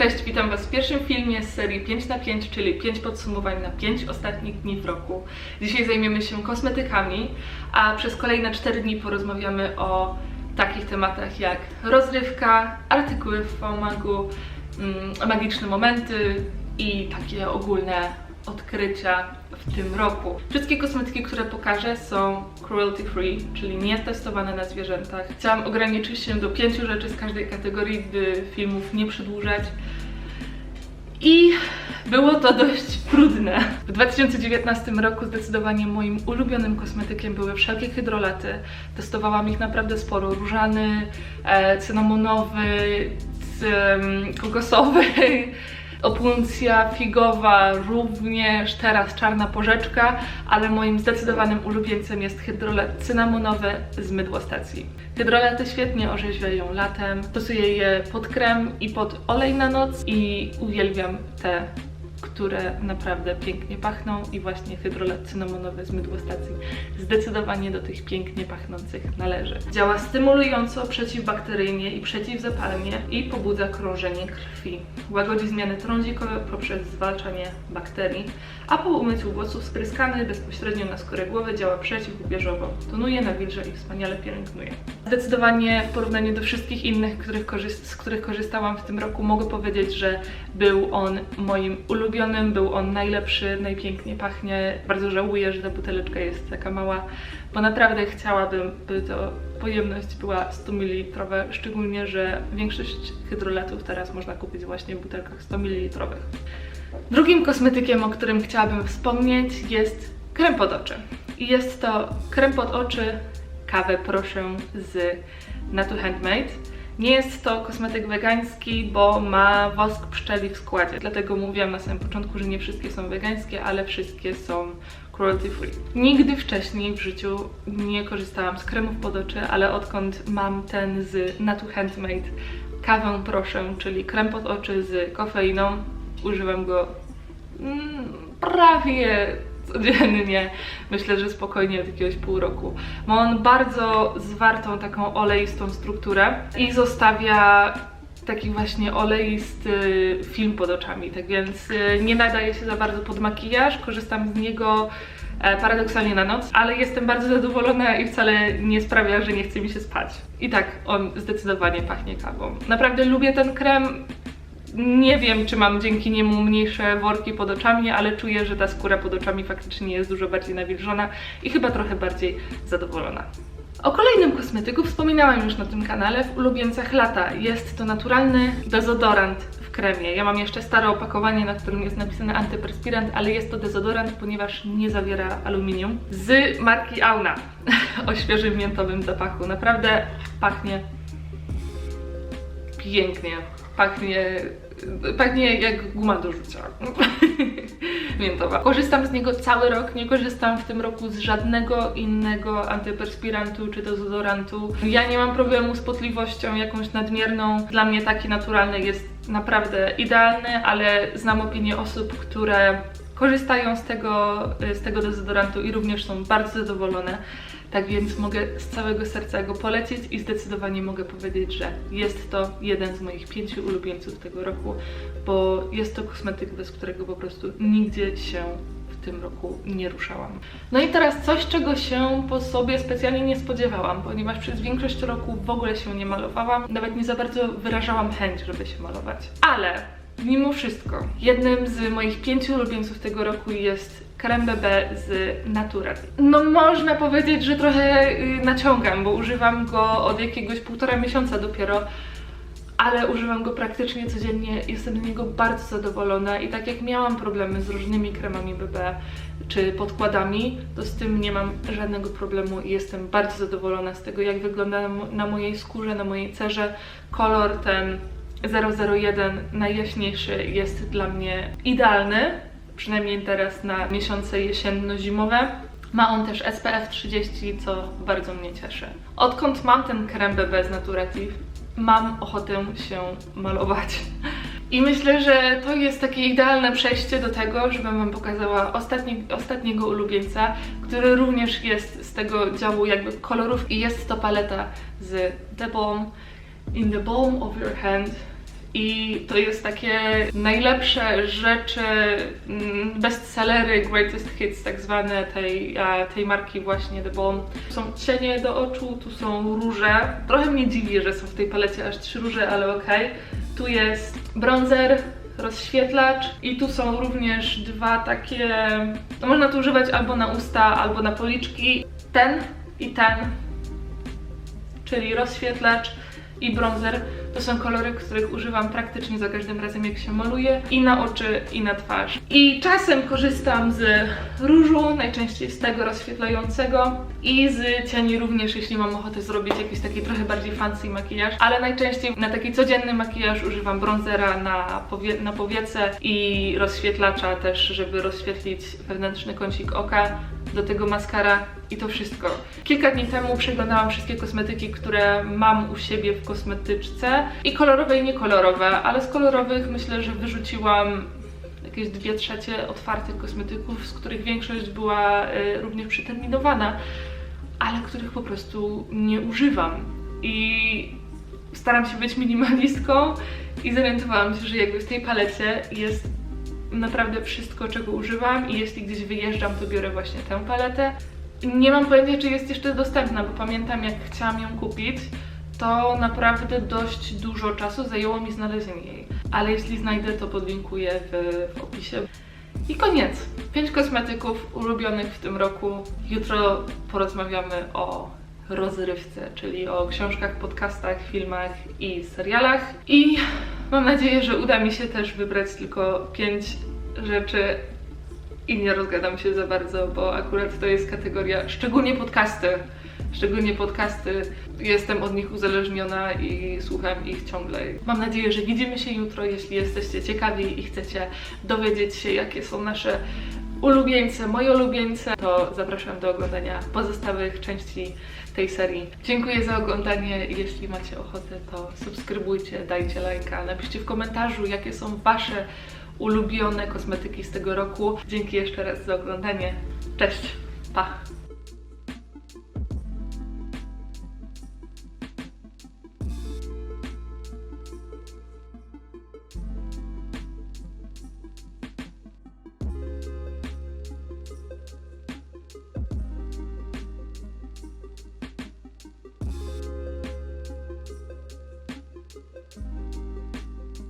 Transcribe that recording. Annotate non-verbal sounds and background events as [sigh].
Cześć, witam Was w pierwszym filmie z serii 5 na 5, czyli 5 podsumowań na 5 ostatnich dni w roku. Dzisiaj zajmiemy się kosmetykami, a przez kolejne 4 dni porozmawiamy o takich tematach jak rozrywka, artykuły w Faumagu, mm, magiczne momenty i takie ogólne odkrycia w tym roku. Wszystkie kosmetyki, które pokażę są cruelty free, czyli nie testowane na zwierzętach. Chciałam ograniczyć się do pięciu rzeczy z każdej kategorii, by filmów nie przedłużać. I było to dość trudne. W 2019 roku zdecydowanie moim ulubionym kosmetykiem były wszelkie hydrolaty. Testowałam ich naprawdę sporo. Różany, e, cynamonowy, c, kokosowy, opuncja figowa, również teraz czarna porzeczka, ale moim zdecydowanym ulubieńcem jest hydrolat cynamonowy z mydła stacji. Hydrolaty świetnie orzeźwiają latem, stosuję je pod krem i pod olej na noc i uwielbiam te które naprawdę pięknie pachną i właśnie hydrolat cynamonowy z mydła stacji zdecydowanie do tych pięknie pachnących należy. Działa stymulująco, przeciwbakteryjnie i przeciwzapalnie i pobudza krążenie krwi. Łagodzi zmiany trądzikowe poprzez zwalczanie bakterii, a po umyciu włosów spryskany bezpośrednio na skórę głowy działa przeciwubieżowo. Tonuje, nawilża i wspaniale pielęgnuje. Zdecydowanie w porównaniu do wszystkich innych, których z których korzystałam w tym roku, mogę powiedzieć, że był on moim ulubionym, był on najlepszy, najpiękniej pachnie. Bardzo żałuję, że ta buteleczka jest taka mała, bo naprawdę chciałabym, by to pojemność była 100 ml, szczególnie, że większość hydrolatów teraz można kupić właśnie w butelkach 100 ml. Drugim kosmetykiem, o którym chciałabym wspomnieć jest krem pod oczy. I jest to krem pod oczy kawę proszę z Natu Handmade. Nie jest to kosmetyk wegański, bo ma wosk pszczeli w składzie. Dlatego mówiłam na samym początku, że nie wszystkie są wegańskie, ale wszystkie są cruelty free. Nigdy wcześniej w życiu nie korzystałam z kremów pod oczy, ale odkąd mam ten z Natu Handmade kawę proszę, czyli krem pod oczy z kofeiną, używam go mm, prawie codziennie. Myślę, że spokojnie od jakiegoś pół roku. Ma on bardzo zwartą, taką oleistą strukturę i zostawia taki właśnie oleisty film pod oczami, tak więc y, nie nadaje się za bardzo pod makijaż. Korzystam z niego e, paradoksalnie na noc, ale jestem bardzo zadowolona i wcale nie sprawia, że nie chce mi się spać. I tak, on zdecydowanie pachnie kawą. Naprawdę lubię ten krem. Nie wiem, czy mam dzięki niemu mniejsze worki pod oczami, ale czuję, że ta skóra pod oczami faktycznie jest dużo bardziej nawilżona i chyba trochę bardziej zadowolona. O kolejnym kosmetyku wspominałam już na tym kanale w ulubieńcach lata. Jest to naturalny dezodorant w kremie. Ja mam jeszcze stare opakowanie, na którym jest napisane antyperspirant, ale jest to dezodorant, ponieważ nie zawiera aluminium. Z marki Auna [laughs] o świeżym miętowym zapachu. Naprawdę pachnie pięknie. Pachnie, pachnie jak guma do rzucia. [laughs] Miętowa. Korzystam z niego cały rok, nie korzystam w tym roku z żadnego innego antyperspirantu czy dezodorantu. Ja nie mam problemu z potliwością jakąś nadmierną. Dla mnie taki naturalny jest naprawdę idealny, ale znam opinię osób, które korzystają z tego, z tego dezodorantu i również są bardzo zadowolone. Tak więc mogę z całego serca go polecić i zdecydowanie mogę powiedzieć, że jest to jeden z moich pięciu ulubieńców tego roku, bo jest to kosmetyk, bez którego po prostu nigdzie się w tym roku nie ruszałam. No i teraz coś, czego się po sobie specjalnie nie spodziewałam, ponieważ przez większość roku w ogóle się nie malowałam, nawet nie za bardzo wyrażałam chęć, żeby się malować. Ale mimo wszystko, jednym z moich pięciu ulubieńców tego roku jest krem BB z Natura. No można powiedzieć, że trochę y, naciągam, bo używam go od jakiegoś półtora miesiąca dopiero, ale używam go praktycznie codziennie. Jestem z niego bardzo zadowolona i tak jak miałam problemy z różnymi kremami BB czy podkładami, to z tym nie mam żadnego problemu i jestem bardzo zadowolona z tego, jak wygląda na mojej skórze, na mojej cerze. Kolor ten 001 najjaśniejszy jest dla mnie idealny, przynajmniej teraz na miesiące jesienno-zimowe. Ma on też SPF 30, co bardzo mnie cieszy. Odkąd mam ten krem BB z Naturative, mam ochotę się malować. I myślę, że to jest takie idealne przejście do tego, żebym Wam pokazała ostatni, ostatniego ulubieńca, który również jest z tego działu jakby kolorów i jest to paleta z The Balm In the Balm of Your Hand I to jest takie najlepsze rzeczy, mm, bestsellery, greatest hits tak zwane tej, e, tej marki właśnie The. Tu są cienie do oczu, tu są róże. Trochę mnie dziwi, że są w tej palecie aż trzy róże, ale okej. Tu jest bronzer, rozświetlacz i tu są również dwa takie, no można to używać albo na usta, albo na policzki. Ten i ten, czyli rozświetlacz i bronzer. To są kolory, których używam praktycznie za każdym razem, jak się maluję. I na oczy, i na twarz. I czasem korzystam z różu, najczęściej z tego rozświetlającego. I z cieni również, jeśli mam ochotę zrobić jakiś taki trochę bardziej fancy makijaż. Ale najczęściej na taki codzienny makijaż używam bronzera na, powie na powiece i rozświetlacza też, żeby rozświetlić wewnętrzny kącik oka do tego maskara i to wszystko. Kilka dni temu przeglądałam wszystkie kosmetyki, które mam u siebie w kosmetyczce i kolorowe i niekolorowe, ale z kolorowych myślę, że wyrzuciłam jakieś dwie trzecie otwartych kosmetyków, z których większość była y, również przeterminowana, ale których po prostu nie używam. I staram się być minimalistką i zorientowałam się, że jakby w tej palecie jest naprawdę wszystko, czego używam i jeśli gdzieś wyjeżdżam, to biorę właśnie tę paletę. Nie mam pojęcia, czy jest jeszcze dostępna, bo pamiętam jak chciałam ją kupić, to naprawdę dość dużo czasu zajęło mi znalezienie jej. Ale jeśli znajdę, to podlinkuję w, w opisie. I koniec. Pięć kosmetyków ulubionych w tym roku. Jutro porozmawiamy o rozrywce, czyli o książkach, podcastach, filmach i serialach. I mam nadzieję, że uda mi się też wybrać tylko pięć rzeczy i nie rozgadam się za bardzo, bo akurat to jest kategoria, szczególnie podcasty. Szczególnie podcasty, jestem od nich uzależniona i słucham ich ciągle. Mam nadzieję, że widzimy się jutro. Jeśli jesteście ciekawi i chcecie dowiedzieć się, jakie są nasze ulubieńce, moje ulubieńce, to zapraszam do oglądania pozostałych części tej serii. Dziękuję za oglądanie. Jeśli macie ochotę, to subskrybujcie, dajcie lajka, napiszcie w komentarzu, jakie są Wasze ulubione kosmetyki z tego roku. Dzięki jeszcze raz za oglądanie. Cześć, pa! Mm-hmm.